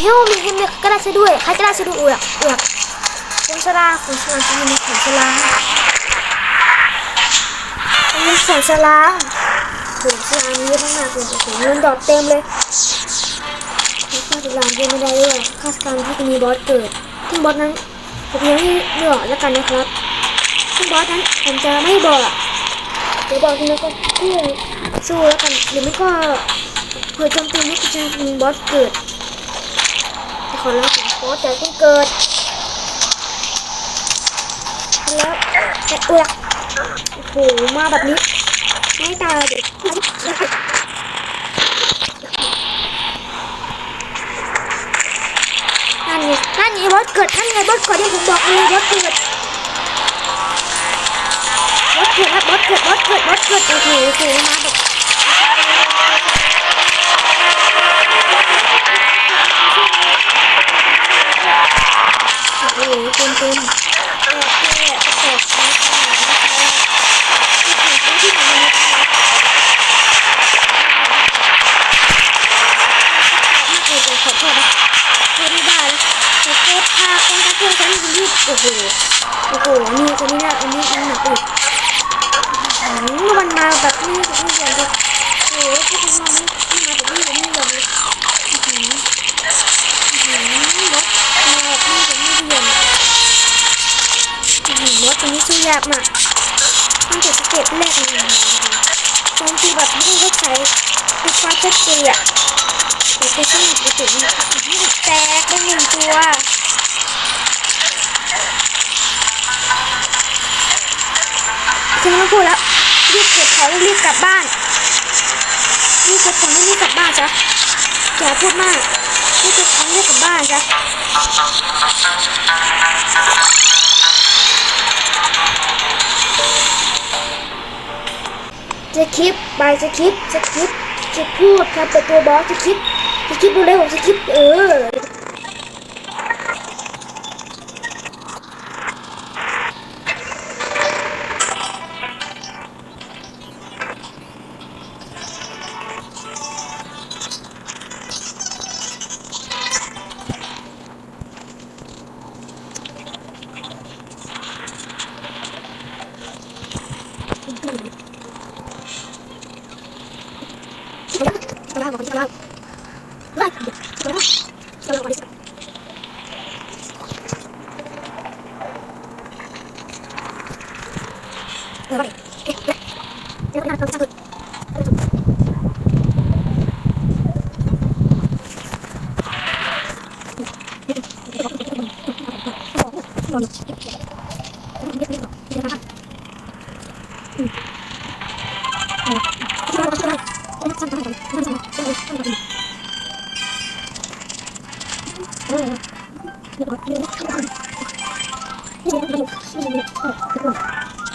เฮลมีเฮลมีกระดาษช่วยด้วยใครกระดาษช่วยด้วยเอือกเอือกคุณสลาคุณสลาจะมีคุณสลาคุณสลสลาคุณสลามีเยอะมากเลยโอ้โหเงินดอกเต็มเลยคุณสลาเยอะไม่ได้ด้วยคาสการที่จะมีบอสเกิดซึ่งบอสนั้นผมยังไม่เลือกแล้วกันนะครับซึ่งบอสนั้นผมจะไม่บอกเดี๋ยวบอกทีนะก็เพื่อสู้แล้วกันหรือไม่ก็เผื่อโจมตีนี่จะมีบอสเกิด แต่ขอรับผมบอสแต่ต้องเกิดแล้วแต่เอือกโอ้โหมาแบบนี้ ไม่ตายเด็กนั่นไงนั่นไงบอสเกิดนั่นไงบอสเกิดที่ผมบอกเลยบอสเกิดบอสเกิดครับบอสเกิดบอสเกิดบอสเกิดโอ้โหโอ้โหมาแบบ ฉันรีบโอ้โหโอ้โหนี่คนนี้เนะอันนี้อันหนักอีกอืมมันมาแบบนี้แบบนี้อย่างแบบโอ้ยที่มันมาไม่มาแบบนี้แบบนี้อย่างเลยอืมอืมรถมาแบบนี้แบบนี้อย่างอืมรถตรงนี้ชื่อยากมากตั้งแต่สเก็ตแรกเลยตอนที่แบบไม่ได้ใช้ติดฟ้าเจ็ดเกียร์แต่ก็สนุกไปถึงแตกได้หนึ่งตัว ฉันไม่พูดแล้วรีบเก็บของรีบกลับบ้านรีบเก็บของรีบกลับบ้านจ้ะอย่าพูดมากรีบเก็บของรีบกลับบ้านจ้ะจะคลิปไปจะคลิปจะคลิปจะพูดครับเปิดตัวบอสจะคลิปจะคลิปดูเร็วจะคลิปเออ เส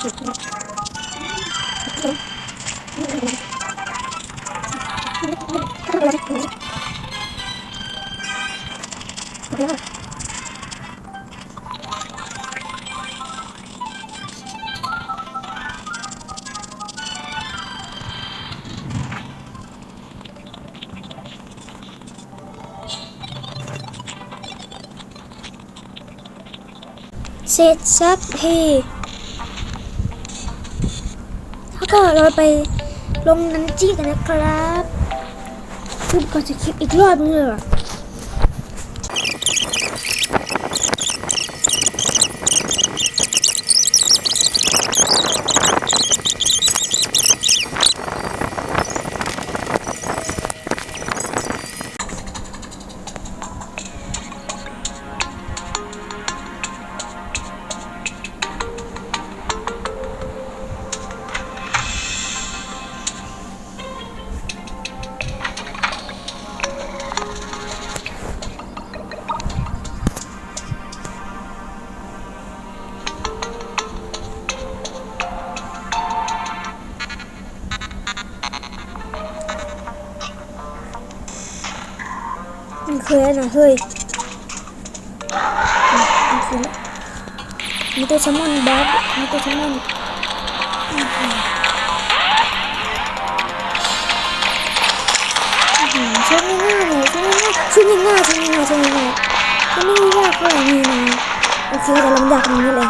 ร็จสั ก็เราไปลงนันจี้กันนะครับคือก่อนจะคลิปอีกรอบนึงเลย มันเคยนะเฮ้ยมีตัวแซลมอนบัฟมีตัวแซลมอนช่วยไม่ง่ายเช่วยไม่ง่ายช่วยไม่ง่ายช่วยไม่ง่ายช่วยไม่ง่ายก็ไม่ยากเลยนี่นะโอเคแต่ลำดับนี้เลย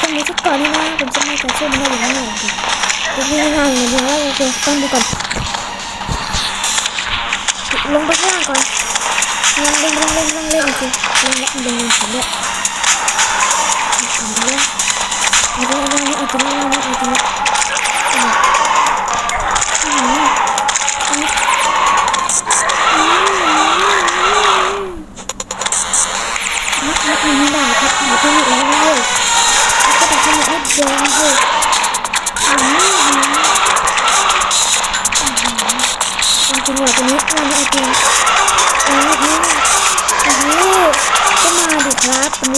ตรงนี้ชุดก่อนนี่นะผมจะไม่จะช่วยไม่ได้อย่างนี้เลยช่ไม่ง่ายเลยเดี๋เราจะต้องดูก่อน ลงไปข้างล่างก่อนนั่งเล่นนั่งเล่นนั่งเล่นจริงนั่งเล่นเล่นผมด้วยเอาไปเลยเอาไปเลยเอาไปเลยเอาไปเลย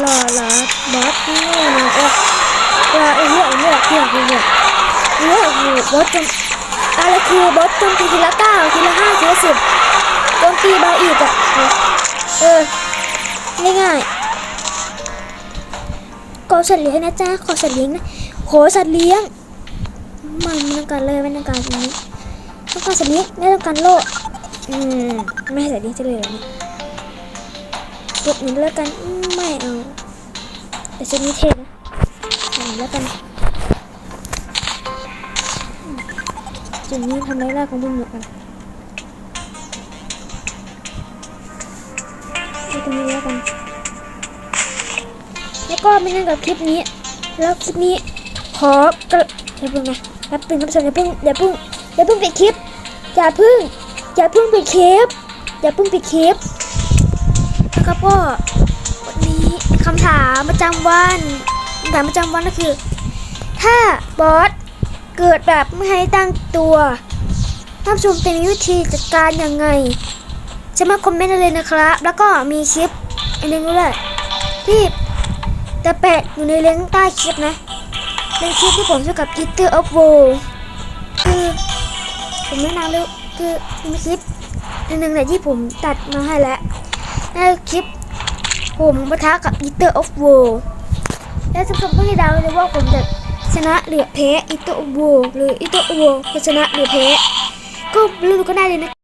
รับผมหล่อรอบอสนี่นะเออเออเออเออเออเออเออเออเออเออบอสจมอะไรคือบอสจมตีทีละเก้าทีละห้าทีละสิบโจมตีเบาอีกอะเออง่ายๆขอสัตว์เลี้ยงนะจ๊ะขอสัตว์เลี้ยงนะขอสัตว์เลี้ยงม่ไม่ต้องการเลยไม่ต้องการอย่างนี้ต้องการสัตว์เลี้ยงไม่ต้องการโลกอืมไม่ให้สัตว์เลี้ยงจะเลยเหรอเนี่ยก็บหนึ่งแล้วกันไม่เอา แต่ชุดนี้เท่นะเอาหนึ่งแล้วกันจุดนี้ทำไรายได้ของมึงเหมือนกันเอาตรงนี้แล้วกัน แล้วก็ไม่นั่นกับคลิปนี้ แล้วคลิปนี้ขอกระอย่าเพิ่งนะแป๊บนึงครับท่านผู้ชมอย่าเพิ่งอย่าพิ่งอย่าพิ่งปิดคลิป อย่าพิ่งอย่าพิ่งปิดคลิป อย่าพิ่งปิดคลิปนะครับก็ ประจำวันคำถามประจำวันก็คือ ถ้าบอสเกิดแบบไม่ให้ตั้งตัวท่านผู้ชมจะมีวิธีจัดการยังไง จะมาคอมเมนต์เลยนะครับ แล้วก็มีคลิปอันหนึงด้วยที่จะแปะอยู่ในลิงก์ใต้คลิปนะเป็นคลิปที่ผมช่วยกับ Eater of w o r คือผมแนะนำเลยคือมีคลิปอันหนึ่งเนี่ที่ผมตัดมาให้แล้วนั่นคลิป ผมปะทะกับอิเตอร์ออฟโวและทุกคนก็จะเดาเลยว่าผมจะชนะหรือแพ้อิเตอร์ออฟโวหรืออิเตอร์ออฟโวจะชนะหรือแพ้ก็รู้ก็ได้เลยนะ